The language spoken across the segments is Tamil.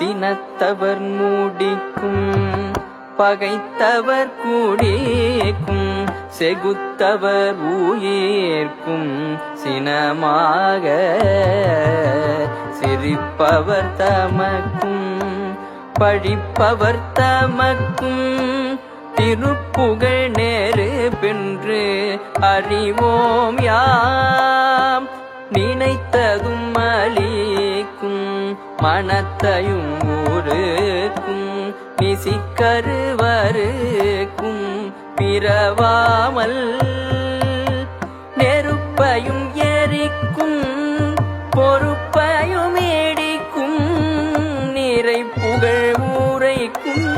சினத்தவர் மூடிக்கும் பகைத்தவர் கூடிக்கும் செகுத்தவர் ஊயேற்கும் சினமாக சிரிப்பவர் தமக்கும் பழிப்பவர் தமக்கும் திருப்புகழ் நேரு பென்று அறிவோம் யாம். நினைத்த மனத்தையும் ஊருக்கும் நிசிக்கருவருக்கும் பிறவாமல் நெருப்பையும் எரிக்கும் பொறுப்பையும் ஏடிக்கும் நீரை புகழ் ஊரைக்கும்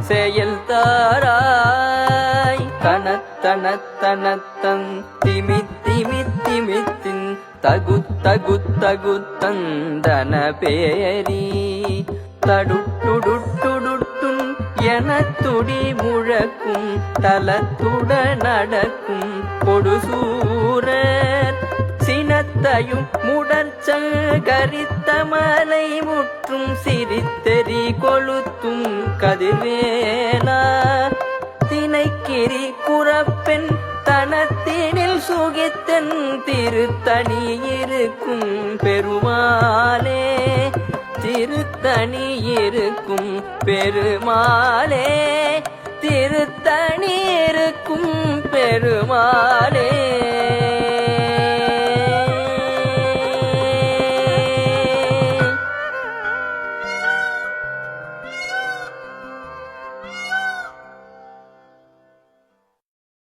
செயல் தாராய். கனத்தனத்தனத்தன் திமி திமி திமித்தின் தகு தகு தகு தந்தன பேரி. தடுட்டுடுட்டுடுட்டும் என துடி முழக்கும் தலத்துட நடக்கும் கொடுசூரர். சினத்தையும் முடற்சங்கரித்த மலை முற்றும் சிரித்தெறி கொளுத்தும் கதிர்வேலா. சுகித்தன் திருத்தணி இருக்கும் பெருமாளே திருத்தணி இருக்கும் பெருமாளே திருத்தணி இருக்கும் பெருமாளே.